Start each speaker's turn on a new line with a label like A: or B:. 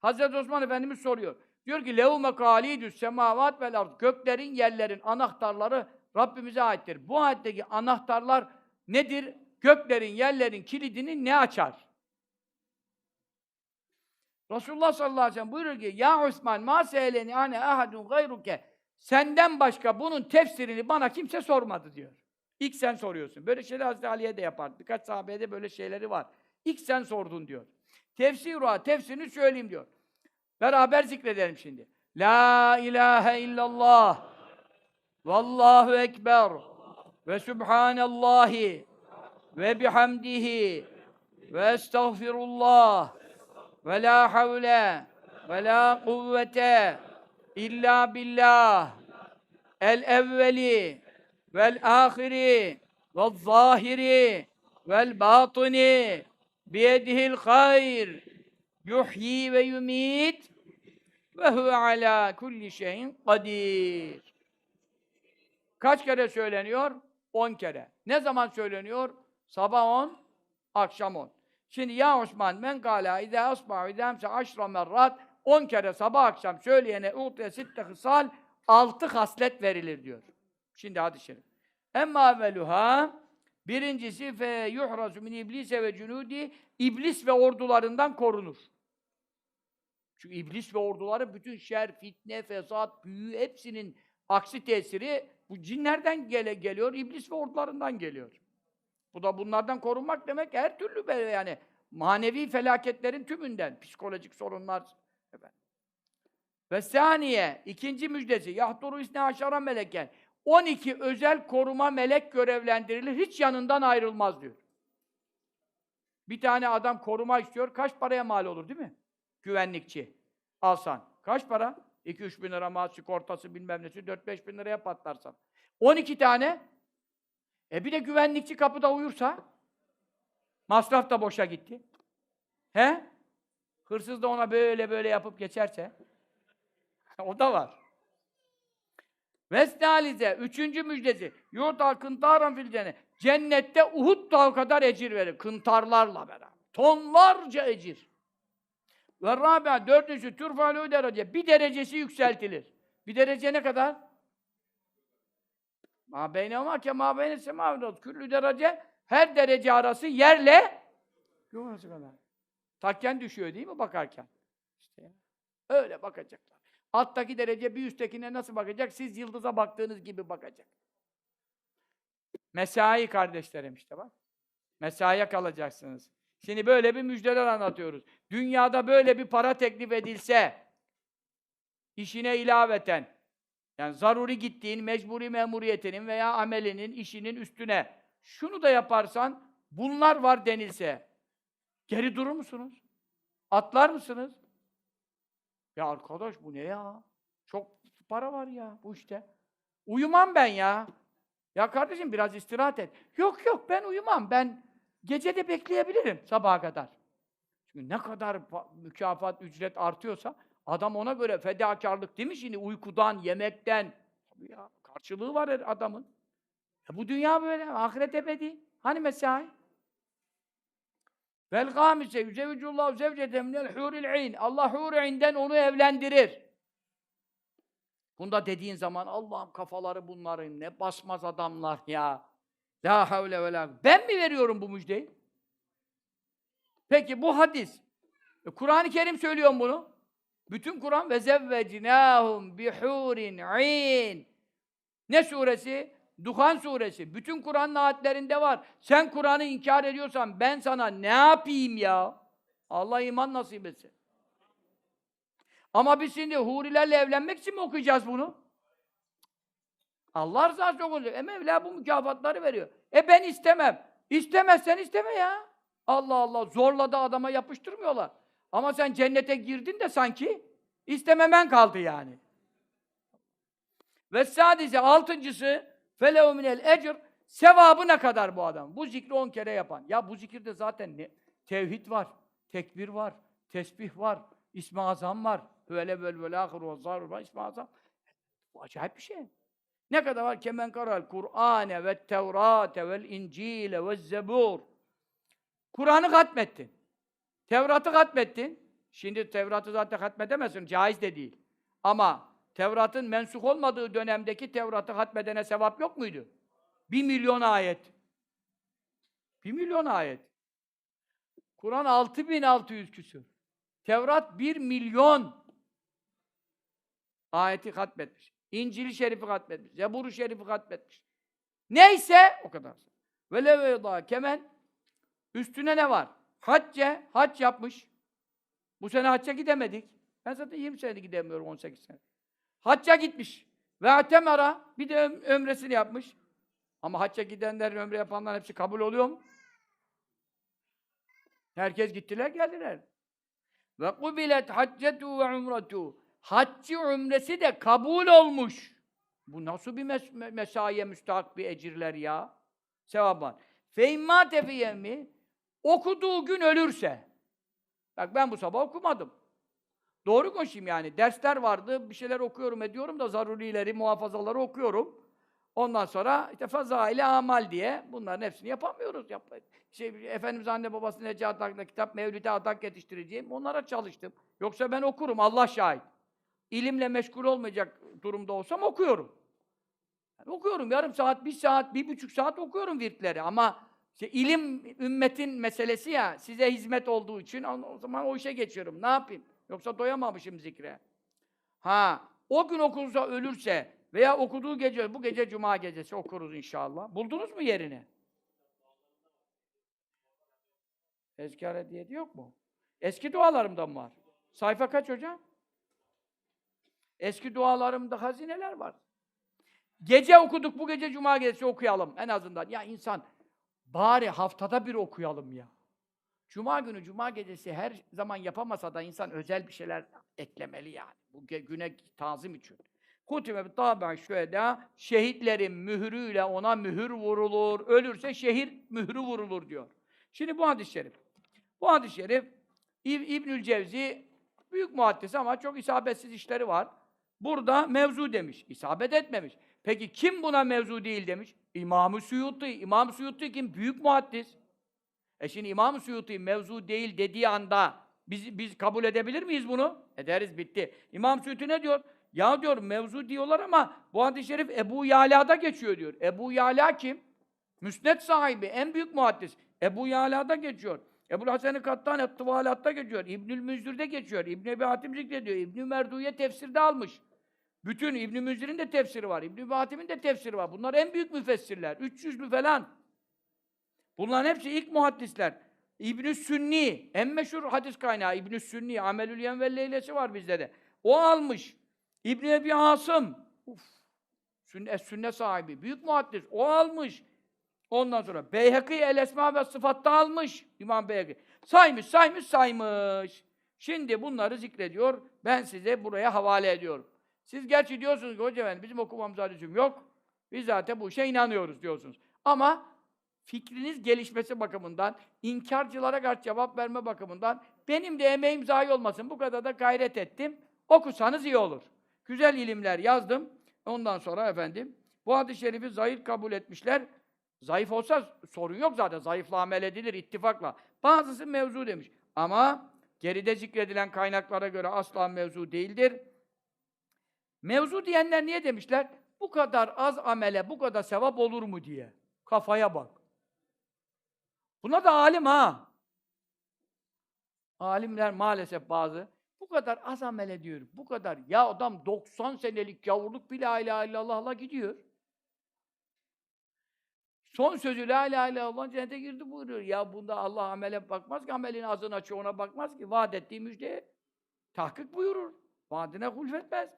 A: Hazreti Osman Efendimiz soruyor. Diyor ki lehu mekalidüs semavat vel ard. Göklerin, yerlerin anahtarları Rabbimize aittir. Bu ayetteki anahtarlar nedir? Göklerin, yerlerin kilidini ne açar? Resulullah sallallahu aleyhi ve sellem buyuruyor ki Ya Osman ma se'eleni ane ahadun gayruke Senden başka bunun tefsirini bana kimse sormadı diyor. İlk sen soruyorsun. Böyle şeyler Hazreti Ali'ye de yapar. Birkaç sahabeye de böyle şeyleri var. İlk sen sordun diyor. Tefsiruha, tefsirini söyleyeyim diyor. Beraber zikredelim şimdi. La ilahe illallah. Vallahu ekber. Ve subhanallahi. Ve bihamdihi. Ve estağfirullah. Ve la havle. Ve la kuvvete. İlla billah. El evveli. Vel ahiri. Vel zahiri. Vel batini. Biyedihil hayr. Yuhyi ve yumit. Ve huve ala kulli şeyin kadir. Kaç kere söyleniyor? 10 kere. Ne zaman söyleniyor? Sabah 10, akşam 10. Şimdi ya Osman men gala izâ asbâ idâmse aşra merrat 10 kere sabah akşam söyleyene u'tiye sitte hısal 6 haslet verilir diyor. Şimdi hadis-i şerif. Emma veluha birincisi fe yuhrazu min iblise ve cunudi iblis ve ordularından korunur. Çünkü iblis ve orduları bütün şer, fitne, fesat, büyü hepsinin aksi tesiri bu cinlerden gele, geliyor, iblis ve ordularından geliyor. Bu da bunlardan korunmak demek her türlü böyle yani manevi felaketlerin tümünden, psikolojik sorunlar. Ve saniye, ikinci müjdesi, yahturu isne aşara meleken. 12 özel koruma melek görevlendirilir, hiç yanından ayrılmaz diyor. Bir tane adam koruma istiyor, kaç paraya mal olur değil mi? Güvenlikçi alsan. Kaç para? 2-3 bin lira mal sigortası bilmem nesi, 4-5 bin liraya patlarsan. 12 tane. E bir de güvenlikçi kapıda uyursa, masraf da boşa gitti. He? Hırsız da ona böyle böyle yapıp geçerse, o da var. Vestalize, üçüncü müjdesi. Yurtal kıntaran fil cennet. Cennette Uhud dağı kadar ecir verir. Kıntarlarla beraber. Tonlarca ecir. Ve rabia, dördüncüsü turfalü derece. Bir derecesi yükseltilir. Bir derece ne kadar? Ma beyne ma ke ma beyne semavi Küllü derece, her derece arası yerle yuvarlası kadar. Takken düşüyor değil mi bakarken? İşte. Öyle bakacaklar. Alttaki derece bir üsttekine nasıl bakacak? Siz yıldıza baktığınız gibi bakacak. Mesai kardeşlerim işte bak. Mesaiye kalacaksınız. Şimdi böyle bir müjdeler anlatıyoruz. Dünyada böyle bir para teklif edilse, işine ilaveten, yani zaruri gittiğin, mecburi memuriyetinin veya amelinin, işinin üstüne şunu da yaparsan, bunlar var denilse, geri durur musunuz? Atlar mısınız? Ya arkadaş bu ne ya? Çok para var ya bu işte. Uyumam ben ya. Ya kardeşim biraz istirahat et. Yok yok ben uyumam. Ben gece de bekleyebilirim sabaha kadar. Çünkü ne kadar mükafat, ücret artıyorsa adam ona göre fedakarlık değil mi şimdi? Uykudan, yemekten. Tabii ya karşılığı var adamın. Ya bu dünya böyle. Ahiret ebedi. Hani mesai? Vel gâmise yüzevvicullahu zevcete minel hûril ayn. Allah hûr aynden onu evlendirir. Bunda dediğin zaman Allah'ım kafaları bunların ne basmaz adamlar ya. La havle ve la. Ben mi veriyorum bu müjdeyi? Peki bu hadis. E, Kur'an-ı Kerim söylüyor bunu. Bütün Kur'an ve zevvecinahum bihurin ayn. Ne suresi? Duhan suresi. Bütün Kur'an'ın ayetlerinde var. Sen Kur'an'ı inkar ediyorsan ben sana ne yapayım ya? Allah iman nasip etsin. Ama biz şimdi hurilerle evlenmek için mi okuyacağız bunu? Allah rızası okuyacak. E Mevla bu mükafatları veriyor. E ben istemem. İstemezsen isteme ya. Allah Allah. Zorla da adama yapıştırmıyorlar. Ama sen cennete girdin de sanki istememen kaldı yani. Ve sadece altıncısı Felehu minel ecr sevabı ne kadar bu adam? Bu zikri on kere yapan. Ya bu zikirde zaten ne? Tevhid var, tekbir var, tesbih var, ismi azam var. Hüvele vel vel ahiru zarru var, ismi azam. Bu acayip bir şey. Ne kadar var? Kemen karal Kur'ane ve Tevrate vel İncile ve Zebur. Kur'an'ı katmettin. Tevrat'ı katmettin. Şimdi Tevrat'ı zaten katmedemezsin. Caiz de değil. Ama Tevrat'ın mensuh olmadığı dönemdeki Tevrat'ı hatmedene sevap yok muydu? Bir milyon ayet. Bir milyon ayet. Kur'an 6600 küsür. Tevrat bir milyon ayeti hatmetmiş. İncil-i Şerif'i hatmetmiş. Zebur-u Şerif'i hatmetmiş. Neyse o kadar. Ve leveyda kemen üstüne ne var? Hacce, hac yapmış. Bu sene hacca gidemedik. Ben zaten 20 senedir gidemiyorum 18 sene. Hacca gitmiş. Ve atemara bir de öm- ömresini yapmış. Ama hacca gidenlerin ömre yapanların hepsi kabul oluyor mu? Herkes gittiler geldiler. Ve kubilet haccetu ve umretu. Haccı umresi de kabul olmuş. Bu nasıl bir mes me- mesaiye müstahak bir ecirler ya? Sevap var. Feimma tefiyemmi okuduğu gün ölürse. Bak ben bu sabah okumadım. Doğru konuşayım yani. Dersler vardı, bir şeyler okuyorum ediyorum da zarurileri, muhafazaları okuyorum. Ondan sonra işte fazaile amal diye bunların hepsini yapamıyoruz. Yap şey, Efendimiz anne babası Necat hakkında kitap, Mevlid'e adak yetiştireceğim. Onlara çalıştım. Yoksa ben okurum, Allah şahit. İlimle meşgul olmayacak durumda olsam okuyorum. Yani okuyorum yarım saat, bir saat, bir buçuk saat okuyorum virtleri ama işte ilim ümmetin meselesi ya, size hizmet olduğu için o zaman o işe geçiyorum. Ne yapayım? Yoksa doyamamışım zikre. Ha, o gün okursa ölürse veya okuduğu gece, bu gece cuma gecesi okuruz inşallah. Buldunuz mu yerini? Ezkar hediyeti yok mu? Eski dualarımdan var. Sayfa kaç hocam? Eski dualarımda hazineler var. Gece okuduk, bu gece cuma gecesi okuyalım en azından. Ya insan bari haftada bir okuyalım ya. Cuma günü, cuma gecesi her zaman yapamasa da insan özel bir şeyler eklemeli yani. Bu güne tazim için. Kutime tabi şöyle şehitlerin mührüyle ona mühür vurulur. Ölürse şehir mührü vurulur diyor. Şimdi bu hadis-i şerif. Bu hadis-i şerif İb İbnül Cevzi büyük muhaddis ama çok isabetsiz işleri var. Burada mevzu demiş. isabet etmemiş. Peki kim buna mevzu değil demiş? İmam-ı Suyuti. İmam-ı Suyuti kim? Büyük muhaddis. E şimdi İmam-ı Suyuti mevzu değil dediği anda biz, biz kabul edebilir miyiz bunu? Ederiz, bitti. İmam Suyuti ne diyor? Ya diyor mevzu diyorlar ama bu hadis-i şerif Ebu Yala'da geçiyor diyor. Ebu Yala kim? Müsned sahibi, en büyük muhaddis. Ebu Yala'da geçiyor. Ebu Hasan-ı Kattan Ettıvalat'ta geçiyor. İbnül Müzdür'de geçiyor. İbn Ebi Hatim zikrediyor. İbn Merduye tefsirde almış. Bütün İbn Müzdür'ün de tefsiri var. İbn Hatim'in de tefsiri var. Bunlar en büyük müfessirler. 300'lü falan. Bunların hepsi ilk muhaddisler. İbn Sünni, en meşhur hadis kaynağı İbn Sünni, Amelül Yenvel Leylesi var bizde de. O almış. İbn Ebi Asım, uf, sünne, sünne sahibi, büyük muhaddis. O almış. Ondan sonra Beyhaki El Esma ve Sıfat'ta almış İmam Beyhaki. Saymış, saymış, saymış. Şimdi bunları zikrediyor. Ben size buraya havale ediyorum. Siz gerçi diyorsunuz ki hocam bizim okumamıza lüzum yok. Biz zaten bu işe inanıyoruz diyorsunuz. Ama fikriniz gelişmesi bakımından, inkarcılara karşı cevap verme bakımından benim de emeğim zayi olmasın. Bu kadar da gayret ettim. Okusanız iyi olur. Güzel ilimler yazdım. Ondan sonra efendim bu hadis-i şerifi zayıf kabul etmişler. Zayıf olsa sorun yok zaten. Zayıfla amel edilir ittifakla. Bazısı mevzu demiş. Ama geride zikredilen kaynaklara göre asla mevzu değildir. Mevzu diyenler niye demişler? Bu kadar az amele bu kadar sevap olur mu diye. Kafaya bak. Buna da alim ha. Alimler maalesef bazı bu kadar az amel ediyor. Bu kadar. Ya adam 90 senelik yavurluk bir la ilahe illallah'la gidiyor. Son sözü la ilahe illallah cennete girdi buyuruyor. Ya bunda Allah amele bakmaz ki, amelin azını açıyor ona bakmaz ki. Vaat ettiği müjdeye tahkik buyurur. Vaadine hulfetmez.